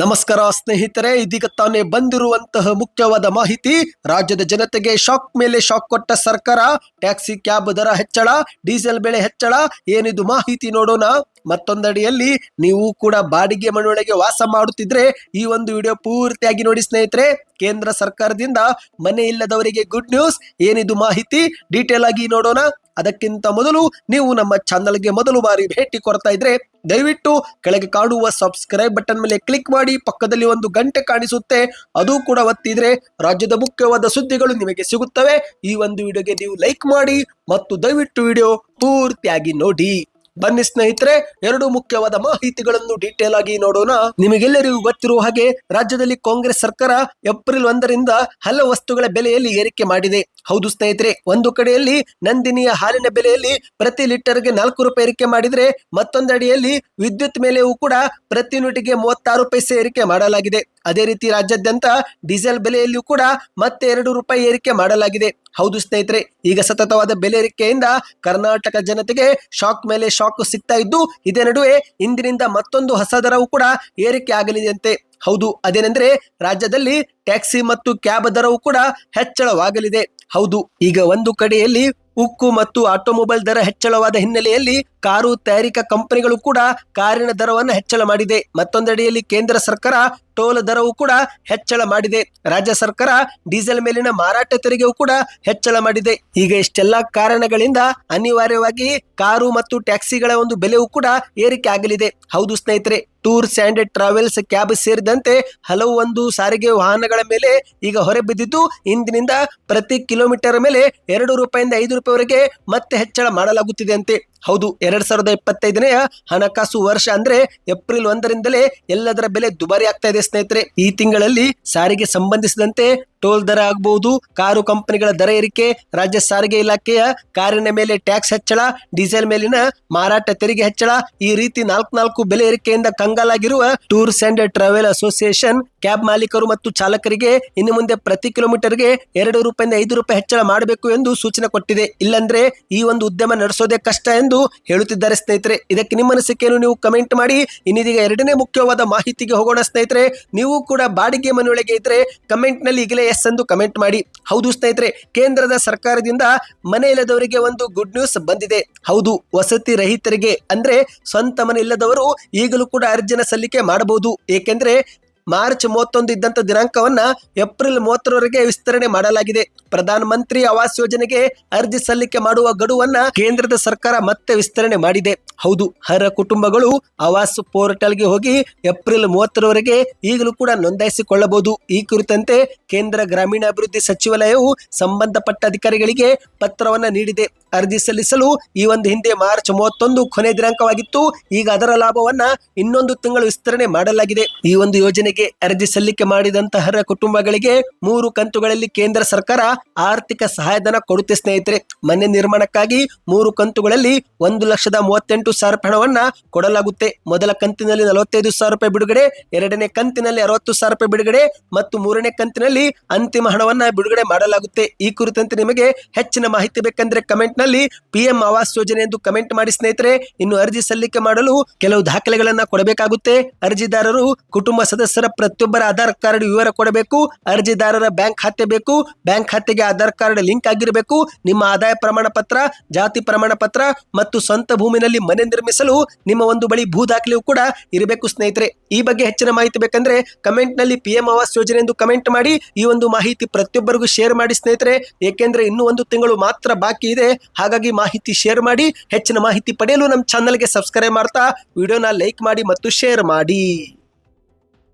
ನಮಸ್ಕಾರ ಸ್ನೇಹಿತರೆ, ಇದೀಗ ತಾನೇ ಬಂದಿರುವಂತಹ ಮುಖ್ಯವಾದ ಮಾಹಿತಿ. ರಾಜ್ಯದ ಜನತೆಗೆ ಶಾಕ್ ಮೇಲೆ ಶಾಕ್ ಕೊಟ್ಟ ಸರ್ಕಾರ, ಟ್ಯಾಕ್ಸಿ ಕ್ಯಾಬ್ ದರ ಹೆಚ್ಚಳ, ಡೀಸೆಲ್ ಬೆಲೆ ಹೆಚ್ಚಳ, ಏನಿದು ಮಾಹಿತಿ ನೋಡೋಣ. ಮತ್ತೊಂದಡಿಯಲ್ಲಿ ನೀವು ಕೂಡ ಬಾಡಿಗೆ ಮನೆಯೊಳಗೆ ವಾಸ ಮಾಡುತ್ತಿದ್ರೆ ಈ ಒಂದು ವಿಡಿಯೋ ಪೂರ್ತಿಯಾಗಿ ನೋಡಿ ಸ್ನೇಹಿತರೆ. ಕೇಂದ್ರ ಸರ್ಕಾರದಿಂದ ಮನೆ ಇಲ್ಲದವರಿಗೆ ಗುಡ್ ನ್ಯೂಸ್ ಏನಿದು ಮಾಹಿತಿ? ಡೀಟೇಲ್ ಆಗಿ ನೋಡೋಣ. ಅದಕ್ಕಿಂತ ಮೊದಲು ನೀವು ನಮ್ಮ ಚಾನಲ್ಗೆ ಮೊದಲು ಬಾರಿ ಭೇಟಿ ಕೊಡ್ತಾ ಇದ್ರೆ ದಯವಿಟ್ಟು ಕೆಳಗೆ ಕಾಣುವ ಸಬ್ಸ್ಕ್ರೈಬ್ ಬಟನ್ ಮೇಲೆ ಕ್ಲಿಕ್ ಮಾಡಿ, ಪಕ್ಕದಲ್ಲಿ ಒಂದು ಗಂಟೆ ಕಾಣಿಸುತ್ತೆ, ಅದು ಕೂಡ ಒತ್ತಿದ್ರೆ ರಾಜ್ಯದ ಮುಖ್ಯವಾದ ಸುದ್ದಿಗಳು ನಿಮಗೆ ಸಿಗುತ್ತವೆ. ಈ ಒಂದು ವಿಡಿಯೋಗೆ ನೀವು ಲೈಕ್ ಮಾಡಿ ಮತ್ತು ದಯವಿಟ್ಟು ವಿಡಿಯೋ ಪೂರ್ತಿಯಾಗಿ ನೋಡಿ. ಬನ್ನಿ ಸ್ನೇಹಿತರೆ, ಎರಡು ಮುಖ್ಯವಾದ ಮಾಹಿತಿಗಳನ್ನು ಡೀಟೇಲ್ ಆಗಿ ನೋಡೋಣ. ನಿಮಗೆಲ್ಲರಿಗೂ ಗೊತ್ತಿರುವ ಹಾಗೆ, ರಾಜ್ಯದಲ್ಲಿ ಕಾಂಗ್ರೆಸ್ ಸರ್ಕಾರ ಏಪ್ರಿಲ್ ಒಂದರಿಂದ ಹಲವು ವಸ್ತುಗಳ ಬೆಲೆಯಲ್ಲಿ ಏರಿಕೆ ಮಾಡಿದೆ. ಹೌದು ಸ್ನೇಹಿತರೆ, ಒಂದು ಕಡೆಯಲ್ಲಿ ನಂದಿನಿಯ ಹಾಲಿನ ಬೆಲೆಯಲ್ಲಿ ಪ್ರತಿ ಲೀಟರ್ಗೆ ನಾಲ್ಕು ರೂಪಾಯಿ ಏರಿಕೆ ಮಾಡಿದ್ರೆ, ಮತ್ತೊಂದಡಿಯಲ್ಲಿ ವಿದ್ಯುತ್ ಮೇಲೆಯೂ ಕೂಡ ಪ್ರತಿ ಯೂನಿಟ್ಗೆ ಮೂವತ್ತಾರು ಪೈಸೆ ಏರಿಕೆ ಮಾಡಲಾಗಿದೆ. ಅದೇ ರೀತಿ ರಾಜ್ಯಾದ್ಯಂತ ಡೀಸೆಲ್ ಬೆಲೆಯಲ್ಲಿಯೂ ಕೂಡ ಮತ್ತೆ ಎರಡು ರೂಪಾಯಿ ಏರಿಕೆ ಮಾಡಲಾಗಿದೆ. ಹೌದು ಸ್ನೇಹಿತರೆ, ಈಗ ಸತತವಾದ ಬೆಲೆ ಏರಿಕೆಯಿಂದ ಕರ್ನಾಟಕ ಜನತೆಗೆ ಶಾಕ್ ಮೇಲೆ ಶಾಕ್ ಸಿಗ್ತಾ ಇದ್ದು, ಇದೇ ನಡುವೆ ಇಂದಿನಿಂದ ಮತ್ತೊಂದು ಹೊಸ ದರವು ಕೂಡ ಏರಿಕೆ ಆಗಲಿದೆಯಂತೆ. ಹೌದು, ಅದೇನೆಂದ್ರೆ ರಾಜ್ಯದಲ್ಲಿ ಟ್ಯಾಕ್ಸಿ ಮತ್ತು ಕ್ಯಾಬ್ ದರವು ಕೂಡ ಹೆಚ್ಚಳವಾಗಲಿದೆ. ಹೌದು, ಈಗ ಒಂದು ಕಡೆಯಲ್ಲಿ ಉಕ್ಕು ಮತ್ತು ಆಟೋಮೊಬೈಲ್ ದರ ಹೆಚ್ಚಳವಾದ ಹಿನ್ನೆಲೆಯಲ್ಲಿ ಕಾರು ತಯಾರಿಕಾ ಕಂಪನಿಗಳು ಕೂಡ ಕಾರಿನ ದರವನ್ನು ಹೆಚ್ಚಳ ಮಾಡಿದೆ. ಮತ್ತೊಂದೆಡೆಯಲ್ಲಿ ಕೇಂದ್ರ ಸರ್ಕಾರ ಟೋಲ್ ದರವು ಕೂಡ ಹೆಚ್ಚಳ ಮಾಡಿದೆ. ರಾಜ್ಯ ಸರ್ಕಾರ ಡೀಸೆಲ್ ಮೇಲಿನ ಮಾರಾಟ ತೆರಿಗೆಯೂ ಕೂಡ ಹೆಚ್ಚಳ ಮಾಡಿದೆ. ಈಗ ಇಷ್ಟೆಲ್ಲ ಕಾರಣಗಳಿಂದ ಅನಿವಾರ್ಯವಾಗಿ ಕಾರು ಮತ್ತು ಟ್ಯಾಕ್ಸಿಗಳ ಒಂದು ಬೆಲೆಯೂ ಕೂಡ ಏರಿಕೆ ಆಗಲಿದೆ. ಹೌದು ಸ್ನೇಹಿತರೆ, ಟೂರ್ಸ್ ಆ್ಯಂಡ್ ಟ್ರಾವೆಲ್ಸ್ ಕ್ಯಾಬ್ ಸೇರಿದಂತೆ ಹಲವು ಒಂದು ಸಾರಿಗೆ ವಾಹನಗಳ ಮೇಲೆ ಈಗ ಹೊರೆ ಬಿದ್ದಿದ್ದು, ಇಂದಿನಿಂದ ಪ್ರತಿ ಕಿಲೋಮೀಟರ್ ಮೇಲೆ ಎರಡು ರೂಪಾಯಿಂದ ಐದು ರೂಪಾಯಿವರೆಗೆ ಮತ್ತೆ ಹೆಚ್ಚಳ ಮಾಡಲಾಗುತ್ತಿದೆ ಅಂತೆ. ಹೌದು, ಎರಡ್ ಸಾವಿರದ ಇಪ್ಪತ್ತೈದನೆಯ ಹಣಕಾಸು ವರ್ಷ ಅಂದ್ರೆ ಏಪ್ರಿಲ್ ಒಂದರಿಂದಲೇ ಎಲ್ಲದರ ಬೆಲೆ ದುಬಾರಿ ಆಗ್ತಾ ಇದೆ ಸ್ನೇಹಿತರೆ. ಈ ತಿಂಗಳಲ್ಲಿ ಸಾರಿಗೆ ಸಂಬಂಧಿಸಿದಂತೆ ಟೋಲ್ ದರ ಆಗಬಹುದು ಕಾರು ಕಂಪನಿಗಳ ದರ ಏರಿಕೆ, ರಾಜ್ಯ ಸಾರಿಗೆ ಇಲಾಖೆಯ ಕಾರಿನ ಮೇಲೆ ಟ್ಯಾಕ್ಸ್ ಹೆಚ್ಚಳ, ಡೀಸೆಲ್ ಮೇಲಿನ ಮಾರಾಟ ತೆರಿಗೆ ಹೆಚ್ಚಳ, ಈ ರೀತಿ ನಾಲ್ಕು ನಾಲ್ಕು ಬೆಲೆ ಏರಿಕೆಯಿಂದ ಕಂಗಾಲಾಗಿರುವ tours and travel association cab ಮಾಲೀಕರು ಮತ್ತು ಚಾಲಕರಿಗೆ ಇನ್ನು ಮುಂದೆ ಪ್ರತಿ ಕಿಲೋಮೀಟರ್ಗೆ ಎರಡು ರೂಪಾಯಿಂದ ಐದು ರೂಪಾಯಿ ಹೆಚ್ಚಳ ಮಾಡಬೇಕು ಎಂದು ಸೂಚನೆ ಕೊಟ್ಟಿದೆ. ಇಲ್ಲಂದ್ರೆ ಈ ಒಂದು ಉದ್ಯಮ ನಡೆಸೋದೇ ಕಷ್ಟ ಎಂದು ಹೇಳುತ್ತಿದ್ದಾರೆ ಸ್ನೇಹಿತರೆ. ಇದಕ್ಕೆ ನಿಮ್ಮ ಅನಿಸಿಕೆಯನ್ನು ನೀವು ಕಮೆಂಟ್ ಮಾಡಿ. ಇನ್ನಿದೀಗ ಎರಡನೇ ಮುಖ್ಯವಾದ ಮಾಹಿತಿಗೆ ಹೋಗೋಣ ಸ್ನೇಹಿತರೆ. ನೀವು ಕೂಡ ಬಾಡಿಗೆ ಮನೆಯೊಳಗೆ ಇದ್ರೆ ಕಮೆಂಟ್ನಲ್ಲಿ ಈಗಲೇ ಎಸ್ ಎಂದು ಕಮೆಂಟ್ ಮಾಡಿ. ಹೌದು ಸ್ನೇಹಿತರೆ, ಕೇಂದ್ರದ ಸರ್ಕಾರದಿಂದ ಮನೆ ಇಲ್ಲದವರಿಗೆ ಒಂದು ಗುಡ್ ನ್ಯೂಸ್ ಬಂದಿದೆ. ಹೌದು, ವಸತಿ ರಹಿತರಿಗೆ, ಅಂದ್ರೆ ಸ್ವಂತ ಮನೆ ಇಲ್ಲದವರು ಈಗಲೂ ಕೂಡ ಅರ್ಜಿನ ಸಲ್ಲಿಕೆ ಮಾಡಬಹುದು. ಏಕೆಂದ್ರೆ ಮಾರ್ಚ್ ಮೂವತ್ತೊಂದು ಇದ್ದಂತ ದಿನಾಂಕವನ್ನ ಏಪ್ರಿಲ್ ಮೂವತ್ತರವರೆಗೆ ವಿಸ್ತರಣೆ ಮಾಡಲಾಗಿದೆ. ಪ್ರಧಾನ ಮಂತ್ರಿ ಆವಾಸ್ ಯೋಜನೆಗೆ ಅರ್ಜಿ ಸಲ್ಲಿಕೆ ಮಾಡುವ ಗಡುವನ್ನ ಕೇಂದ್ರದ ಸರ್ಕಾರ ಮತ್ತೆ ವಿಸ್ತರಣೆ ಮಾಡಿದೆ. ಹೌದು, ಹರ ಕುಟುಂಬಗಳು ಆವಾಸ್ ಪೋರ್ಟಲ್ಗೆ ಹೋಗಿ ಏಪ್ರಿಲ್ ಮೂವತ್ತರವರೆಗೆ ಈಗಲೂ ಕೂಡ ನೋಂದಾಯಿಸಿಕೊಳ್ಳಬಹುದು. ಈ ಕುರಿತಂತೆ ಕೇಂದ್ರ ಗ್ರಾಮೀಣಾಭಿವೃದ್ಧಿ ಸಚಿವಾಲಯವು ಸಂಬಂಧಪಟ್ಟ ಅಧಿಕಾರಿಗಳಿಗೆ ಪತ್ರವನ್ನು ನೀಡಿದೆ. ಅರ್ಜಿ ಸಲ್ಲಿಸಲು ಈ ಒಂದು ಹಿಂದೆ ಮಾರ್ಚ್ ಮೂವತ್ತೊಂದು ಕೊನೆ ದಿನಾಂಕವಾಗಿತ್ತು. ಈಗ ಅದರ ಲಾಭವನ್ನ ಇನ್ನೊಂದು ತಿಂಗಳು ವಿಸ್ತರಣೆ ಮಾಡಲಾಗಿದೆ. ಈ ಒಂದು ಯೋಜನೆಗೆ ಅರ್ಜಿ ಸಲ್ಲಿಕೆ ಮಾಡಿದಂತಹ ಕುಟುಂಬಗಳಿಗೆ ಮೂರು ಕಂತುಗಳಲ್ಲಿ ಕೇಂದ್ರ ಸರ್ಕಾರ ಆರ್ಥಿಕ ಸಹಾಯಧನ ಕೊಡುತ್ತೆ ಸ್ನೇಹಿತರೆ. ಮನೆ ನಿರ್ಮಾಣಕ್ಕಾಗಿ ಮೂರು ಕಂತುಗಳಲ್ಲಿ ಒಂದು ಲಕ್ಷದ ಮೂವತ್ತೆಂಟು ಸಾವಿರ ಹಣವನ್ನ ಕೊಡಲಾಗುತ್ತೆ. ಮೊದಲ ಕಂತಿನಲ್ಲಿ ನಲವತ್ತೈದು ಸಾವಿರ ರೂಪಾಯಿ ಬಿಡುಗಡೆ, ಎರಡನೇ ಕಂತಿನಲ್ಲಿ ಅರವತ್ತು ಸಾವಿರ ರೂಪಾಯಿ ಬಿಡುಗಡೆ ಮತ್ತು ಮೂರನೇ ಕಂತಿನಲ್ಲಿ ಅಂತಿಮ ಹಣವನ್ನ ಬಿಡುಗಡೆ ಮಾಡಲಾಗುತ್ತೆ. ಈ ಕುರಿತಂತೆ ನಿಮಗೆ ಹೆಚ್ಚಿನ ಮಾಹಿತಿ ಬೇಕಂದ್ರೆ ಕಮೆಂಟ್ನಲ್ಲಿ ಪಿಎಂ ಆವಾಸ್ ಯೋಜನೆ ಎಂದು ಕಮೆಂಟ್ ಮಾಡಿ ಸ್ನೇಹಿತರೆ. ಇನ್ನು ಅರ್ಜಿ ಸಲ್ಲಿಕೆ ಮಾಡಲು ಕೆಲವು ದಾಖಲೆಗಳನ್ನ ಕೊಡಬೇಕಾಗುತ್ತೆ. ಅರ್ಜಿದಾರರು ಕುಟುಂಬ ಸದಸ್ಯರ ಪ್ರತಿಯೊಬ್ಬರ ಆಧಾರ್ ಕಾರ್ಡ್ ವಿವರ ಕೊಡಬೇಕು, ಅರ್ಜಿದಾರರ ಬ್ಯಾಂಕ್ ಖಾತೆ ಬೇಕು, ಬ್ಯಾಂಕ್ ಖಾತೆಗೆ ಆಧಾರ್ ಕಾರ್ಡ್ ಲಿಂಕ್ ಆಗಿರಬೇಕು, ನಿಮ್ಮ ಆದಾಯ ಪ್ರಮಾಣ ಪತ್ರ, ಜಾತಿ ಪ್ರಮಾಣ ಪತ್ರ ಮತ್ತು ಸ್ವಂತ ಭೂಮಿನಲ್ಲಿ ಮನೆ ನಿರ್ಮಿಸಲು ನಿಮ್ಮ ಒಂದು ಬಳಿ ಭೂ ದಾಖಲೆಯೂ ಕೂಡ ಇರಬೇಕು ಸ್ನೇಹಿತರೆ. ಈ ಬಗ್ಗೆ ಹೆಚ್ಚಿನ ಮಾಹಿತಿ ಬೇಕಂದ್ರೆ ಕಮೆಂಟ್ನಲ್ಲಿ ಪಿಎಂ ಆವಾಸ್ ಯೋಜನೆ ಎಂದು ಕಮೆಂಟ್ ಮಾಡಿ, ಈ ಒಂದು ಮಾಹಿತಿ ಪ್ರತಿಯೊಬ್ಬರಿಗೂ ಶೇರ್ ಮಾಡಿ ಸ್ನೇಹಿತರೆ. ಏಕೆಂದ್ರೆ ಇನ್ನೂ ಒಂದು ತಿಂಗಳು ಮಾತ್ರ ಬಾಕಿ ಇದೆ, ಹಾಗಾಗಿ ಮಾಹಿತಿ ಶೇರ್ ಮಾಡಿ, ಹೆಚ್ಚಿನ ಮಾಹಿತಿ ಪಡೆಯಲು ನಮ್ಮ ಚಾನಲ್ಗೆ ಸಬ್ಸ್ಕ್ರೈಬ್ ಮಾಡ್ತಾ, ವಿಡಿಯೋನ ಲೈಕ್ ಮಾಡಿ ಮತ್ತು ಶೇರ್ ಮಾಡಿ.